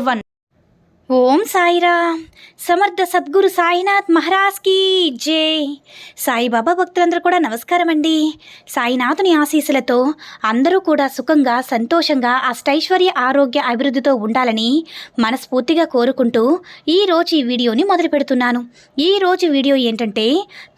one Om Sairam. సమర్థ సద్గురు సాయినాథ్ మహారాజ్కి జై. సాయిబాబా భక్తులందరూ కూడా నమస్కారం అండి సాయినాథుని ఆశీస్సులతో అందరూ కూడా సుఖంగా సంతోషంగా అష్టైశ్వర్య ఆరోగ్య అభివృద్ధితో ఉండాలని మనస్ఫూర్తిగా కోరుకుంటూ ఈ రోజు ఈ వీడియోని మొదలు పెడుతున్నాను. ఈ రోజు వీడియో ఏంటంటే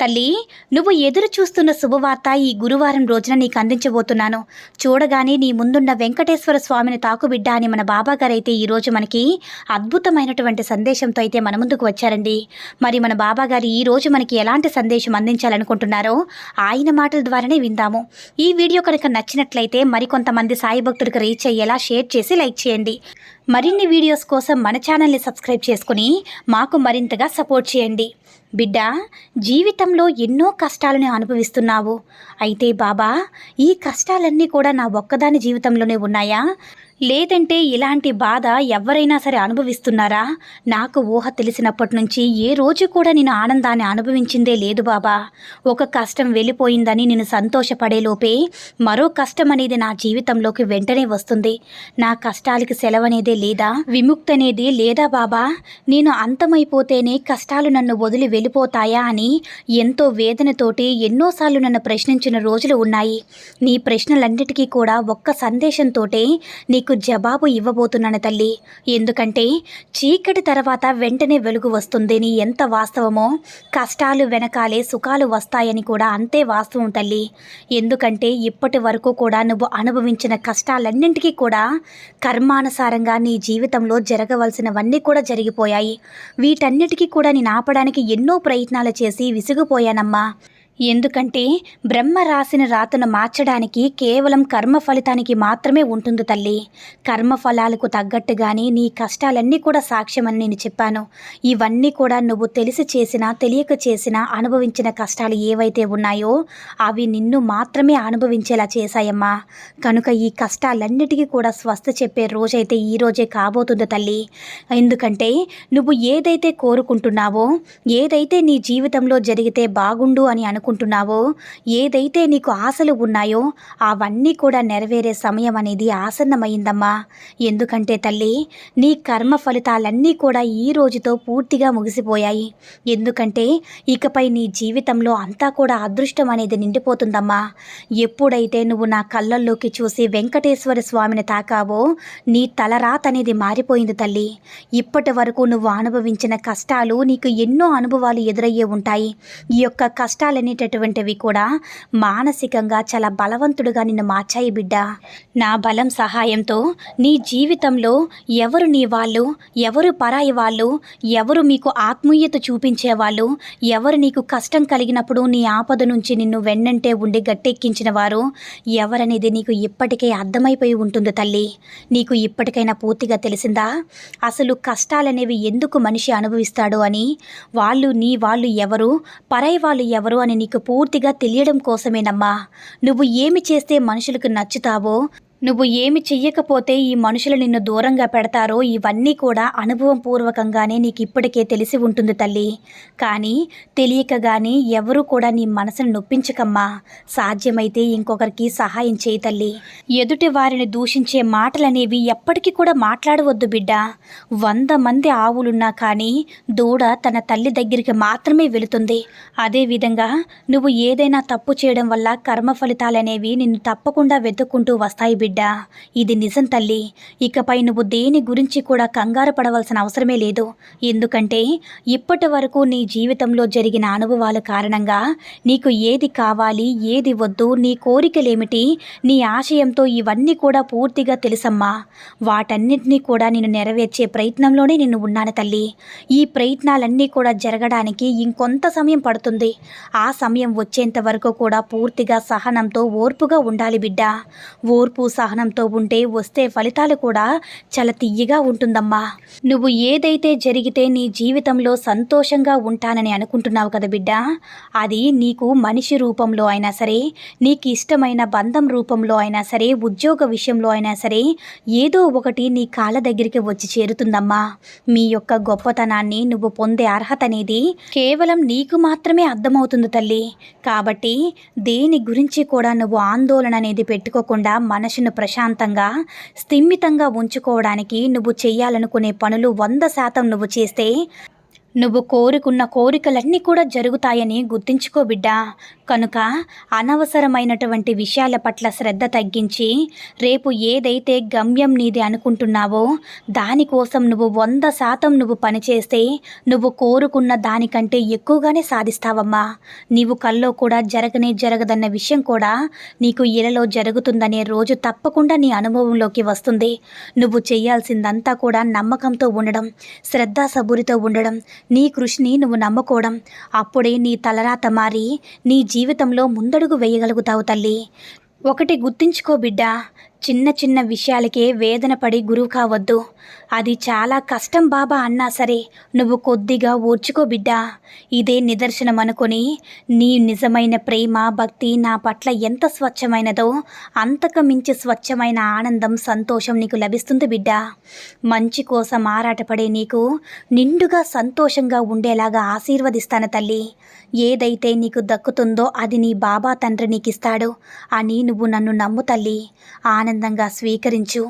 తల్లి నువ్వు ఎదురు చూస్తున్న శుభవార్త ఈ గురువారం రోజున నీకు అందించబోతున్నాను. చూడగానే నీ ముందున్న వెంకటేశ్వర స్వామిని తాకుబిడ్డ అని మన బాబా గారైతే ఈరోజు మనకి అద్భుతమైన అద్భుతమైనటువంటి సందేశంతో అయితే మన ముందుకు వచ్చారండి. మరి మన బాబా గారు ఈరోజు మనకి ఎలాంటి సందేశం అందించాలనుకుంటున్నారో ఆయన మాటల ద్వారానే విందాము. ఈ వీడియో కనుక నచ్చినట్లయితే మరికొంతమంది సాయి భక్తుడికి రీచ్ అయ్యేలా షేర్ చేసి లైక్ చేయండి. మరిన్ని వీడియోస్ కోసం మన ఛానల్ని సబ్స్క్రైబ్ చేసుకుని మాకు మరింతగా సపోర్ట్ చేయండి. బిడ్డ జీవితంలో ఎన్నో కష్టాలను అనుభవిస్తున్నావు. అయితే బాబా ఈ కష్టాలన్నీ కూడా నా ఒక్కదాని జీవితంలోనే ఉన్నాయా? లేదంటే ఇలాంటి బాధ ఎవరైనా సరే అనుభవిస్తున్నారా? నాకు ఊహ తెలిసినప్పటి నుంచి ఏ రోజు కూడా నేను ఆనందాన్ని అనుభవించిందే లేదు బాబా. ఒక కష్టం వెళ్ళిపోయిందని నేను సంతోషపడేలోపే మరో కష్టం అనేది నా జీవితంలోకి వెంటనే వస్తుంది. నా కష్టాలకి సెలవనేదే లేదా? విముక్తి అనేది లేదా బాబా? నేను అంతమైపోతేనే కష్టాలు నన్ను వదిలి వెళ్ళిపోతాయా అని ఎంతో వేదనతోటి ఎన్నోసార్లు నన్ను ప్రశ్నించిన రోజులు ఉన్నాయి. నీ ప్రశ్నలన్నిటికీ కూడా ఒక్క సందేశంతోటే నీకు జవాబు ఇవ్వబోతున్నాను తల్లి. ఎందుకంటే చీకటి తర్వాత వెంటనే వెలుగు వస్తుందని ఎంత వాస్తవమో కష్టాలు వెనకాలే సుఖాలు వస్తాయని కూడా అంతే వాస్తవం తల్లి. ఎందుకంటే ఇప్పటి వరకు కూడా నువ్వు అనుభవించిన కష్టాలన్నింటికీ కూడా కర్మానుసారంగా నీ జీవితంలో జరగవలసినవన్నీ కూడా జరిగిపోయాయి. వీటన్నిటికీ కూడా నేను ఆపడానికి ఎన్నో ప్రయత్నాలు చేసి విసిగిపోయానమ్మా. ఎందుకంటే బ్రహ్మ రాసిన రాతను మార్చడానికి కేవలం కర్మ ఫలితానికి మాత్రమే ఉంటుంది తల్లి. కర్మ ఫలాలకు తగ్గట్టుగానే నీ కష్టాలన్నీ కూడా సాక్ష్యమని నేను చెప్పాను. ఇవన్నీ కూడా నువ్వు తెలిసి చేసినా తెలియక చేసినా అనుభవించిన కష్టాలు ఏవైతే ఉన్నాయో అవి నిన్ను మాత్రమే అనుభవించేలా చేశాయమ్మా. కనుక ఈ కష్టాలన్నిటికీ కూడా స్వస్థ చెప్పే రోజైతే ఈ రోజే కాబోతుంది తల్లి. ఎందుకంటే నువ్వు ఏదైతే కోరుకుంటున్నావో ఏదైతే నీ జీవితంలో జరిగితే బాగుండు అని అనుకుంటున్నావో? ఏదైతే నీకు ఆశలు ఉన్నాయో అవన్నీ కూడా నెరవేరే సమయం అనేది ఆసన్నమైందమ్మా. ఎందుకంటే తల్లి నీ కర్మ ఫలితాలన్నీ కూడా ఈ రోజుతో పూర్తిగా ముగిసిపోయాయి. ఎందుకంటే ఇకపై నీ జీవితంలో అంతా కూడా అదృష్టం అనేది నిండిపోతుందమ్మా. ఎప్పుడైతే నువ్వు నా కళ్ళల్లోకి చూసి వెంకటేశ్వర స్వామిని తాకావో నీ తలరాత అనేది మారిపోయింది తల్లి. ఇప్పటి వరకు నువ్వు అనుభవించిన కష్టాలు నీకు ఎన్నో అనుభవాలు ఎదురయ్యే ఉంటాయి. ఈ యొక్క కష్టాలనేటటువంటివి కూడా మానసికంగా చాలా బలవంతుడుగా నిన్ను మార్చాయి బిడ్డ. నా బలం సహాయంతో నీ జీవితంలో ఎవరు నీ వాళ్ళు ఎవరు పరాయి వాళ్ళు ఎవరు మీకు ఆత్మీయత చూపించేవాళ్ళు ఎవరు నీకు కష్టం కలిగినప్పుడు నీ ఆపద నుంచి నిన్ను వెన్నంటే ఉండి గట్టెక్కించిన వారు ఎవరనేది నీకు ఇప్పటికే అర్థమైపోయి ఉంటుంది తల్లి. నీకు ఇప్పటికైనా పూర్తిగా తెలిసిందా? అసలు కష్టాలనేవి ఎందుకు మనిషి అనుభవిస్తాడు అని? వాళ్ళు నీ వాళ్ళు ఎవరు? పరాయి వాళ్ళు ఎవరు అని నీకు పూర్తిగా తెలియడం కోసమేనమ్మా. నువ్వు ఏమి చేస్తే మనుషులకు నచ్చుతావో నువ్వు ఏమి చెయ్యకపోతే ఈ మనుషులు నిన్ను దూరంగా పెడతారో ఇవన్నీ కూడా అనుభవం పూర్వకంగానే నీకు ఇప్పటికే తెలిసి ఉంటుంది తల్లి. కానీ తెలియక కానీ ఎవరు కూడా నీ మనసును నొప్పించకమ్మా. సాధ్యమైతే ఇంకొకరికి సహాయం చేయి తల్లి. ఎదుటి వారిని దూషించే మాటలనేవి ఎప్పటికీ కూడా మాట్లాడవద్దు బిడ్డ. వంద మంది ఆవులున్నా కానీ దూడ తన తల్లి దగ్గరికి మాత్రమే వెళుతుంది. అదేవిధంగా నువ్వు ఏదైనా తప్పు చేయడం వల్ల కర్మ ఫలితాలనేవి నిన్ను తప్పకుండా వెతుక్కుంటూ వస్తాయి బిడ్డ. ఇది నిజం తల్లి. ఇకపై నువ్వు దేని గురించి కూడా కంగారు పడవలసిన అవసరమే లేదు. ఎందుకంటే ఇప్పటి వరకు నీ జీవితంలో జరిగిన అనుభవాల కారణంగా నీకు ఏది కావాలి ఏది వద్దు నీ కోరికలేమిటి నీ ఆశయంతో ఇవన్నీ కూడా పూర్తిగా తెలుసమ్మా. వాటన్నిటినీ కూడా నేను నెరవేర్చే ప్రయత్నంలోనే నేను ఉన్నాను తల్లి. ఈ ప్రయత్నాలన్నీ కూడా జరగడానికి ఇంకొంత సమయం పడుతుంది. ఆ సమయం వచ్చేంత వరకు కూడా పూర్తిగా సహనంతో ఓర్పుగా ఉండాలి బిడ్డ. ఓర్పు సహనంతో ఉంటే వస్తే ఫలితాలు కూడా చాలా తియ్యగా ఉంటుందమ్మా. నువ్వు ఏదైతే జరిగితే నీ జీవితంలో సంతోషంగా ఉంటానని అనుకుంటున్నావు కదా బిడ్డ. అది నీకు మనిషి రూపంలో అయినా సరే నీకు ఇష్టమైన బంధం రూపంలో అయినా సరే ఉద్యోగ విషయంలో అయినా సరే ఏదో ఒకటి నీ కాళ్ళ దగ్గరికి వచ్చి చేరుతుందమ్మా. మీ యొక్క గొప్పతనాన్ని నువ్వు పొందే అర్హత అనేది కేవలం నీకు మాత్రమే అర్థమవుతుంది తల్లి. కాబట్టి దేని గురించి కూడా నువ్వు ఆందోళన అనేది పెట్టుకోకుండా మనసును ప్రశాంతంగా స్థిమితంగా ఉంచుకోవడానికి నువ్వు చేయాలనుకునే పనులు వంద శాతం నువ్వు చేస్తే నువ్వు కోరుకున్న కోరికలన్నీ కూడా జరుగుతాయని గుర్తుంచుకో బిడ్డా. కనుక అనవసరమైనటువంటి విషయాల పట్ల శ్రద్ధ తగ్గించి రేపు ఏదైతే గమ్యం నీది అనుకుంటున్నావో దానికోసం నువ్వు వంద శాతం నువ్వు పనిచేస్తే నువ్వు కోరుకున్న దానికంటే ఎక్కువగానే సాధిస్తావమ్మా. నీవు కల్లో కూడా జరగనే జరగదన్న విషయం కూడా నీకు ఇలలో జరుగుతుందనే రోజు తప్పకుండా నీ అనుభవంలోకి వస్తుంది. నువ్వు చేయాల్సిందంతా కూడా నమ్మకంతో ఉండడం శ్రద్ధాసబురితో ఉండడం నీ కృషిని నువ్వు నమ్ముకోవడం. అప్పుడే నీ తలరాత మారి నీ జీవితంలో ముందడుగు వేయగలుగుతావు తల్లి. ఒకటి గుర్తుంచుకో బిడ్డ. చిన్న చిన్న విషయాలకే వేదన పడి గురువు కావద్దు. అది చాలా కష్టం బాబా అన్నా సరే. నువ్వు కొద్దిగా ఓర్చుకో బిడ్డా. ఇదే నిదర్శనం అనుకొని నీ నిజమైన ప్రేమ భక్తి నా పట్ల ఎంత స్వచ్ఛమైనదో అంతకు మించి స్వచ్ఛమైన ఆనందం సంతోషం నీకు లభిస్తుంది బిడ్డా. మంచి కోసం ఆరాటపడే నీకు నిండుగా సంతోషంగా ఉండేలాగా ఆశీర్వదిస్తాను తల్లి. ఏదైతే నీకు దక్కుతుందో అది నీ బాబా తండ్రి నీకు ఇస్తాడు అని నువ్వు నన్ను నమ్ము తల్లి. ఆనందంగా స్వీకరించు.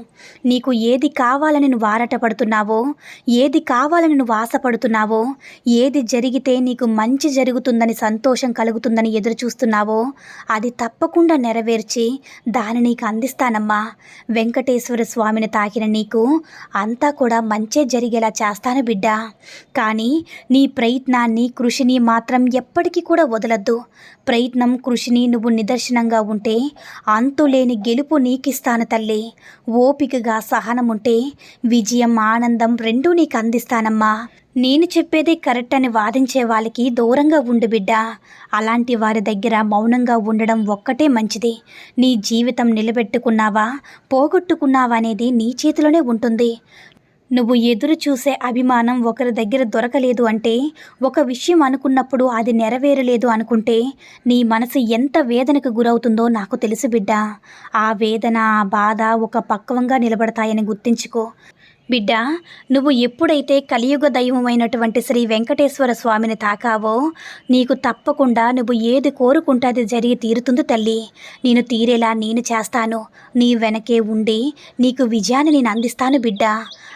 నీకు ఏది కావాలని నువ్వు ఆరాటపడుతున్నావో ఏది కావాలని నువ్వు ఆశపడుతున్నావో ఏది జరిగితే నీకు మంచి జరుగుతుందని సంతోషం కలుగుతుందని ఎదురు చూస్తున్నావో అది తప్పకుండా నెరవేర్చి దాని నీకు అందిస్తానమ్మా. వెంకటేశ్వర స్వామిని తాకిన నీకు అంతా కూడా మంచే జరిగేలా చేస్తాను బిడ్డ. కానీ నీ ప్రయత్నాన్ని కృషిని మాత్రం ఎప్పటికీ కూడా వదలద్దు. ప్రయత్నం కృషిని నువ్వు నిదర్శనంగా ఉంటే అంతులేని గెలుపు నీకిస్తా అందిస్తాను తల్లి. ఓపికగా సహనం ఉంటే విజయం ఆనందం రెండూ నీకు అందిస్తానమ్మా. నేను చెప్పేదే కరెక్ట్ అని వాదించే వాళ్ళకి దూరంగా ఉండు బిడ్డ. అలాంటి వారి దగ్గర మౌనంగా ఉండడం ఒక్కటే మంచిది. నీ జీవితం నిలబెట్టుకున్నావా పోగొట్టుకున్నావా అనేది నీ చేతిలోనే ఉంటుంది. నువ్వు ఎదురు చూసే అభిమానం ఒకరి దగ్గర దొరకలేదు అంటే ఒక విషయం అనుకున్నప్పుడు అది నెరవేరలేదు అనుకుంటే నీ మనసు ఎంత వేదనకు గురవుతుందో నాకు తెలుసు బిడ్డ. ఆ వేదన ఆ బాధ ఒక పక్వంగా నిలబడతాయని గుర్తించుకో. బిడ్డ నువ్వు ఎప్పుడైతే కలియుగ దైవమైనటువంటి శ్రీ వెంకటేశ్వర స్వామిని తాకావో నీకు తప్పకుండా నువ్వు ఏది కోరుకుంటే అది జరిగి తీరుతుంది తల్లి. నేను తీరేలా నేను చేస్తాను. నీ వెనకే ఉండి నీకు విజయాన్ని నేను అందిస్తాను బిడ్డ.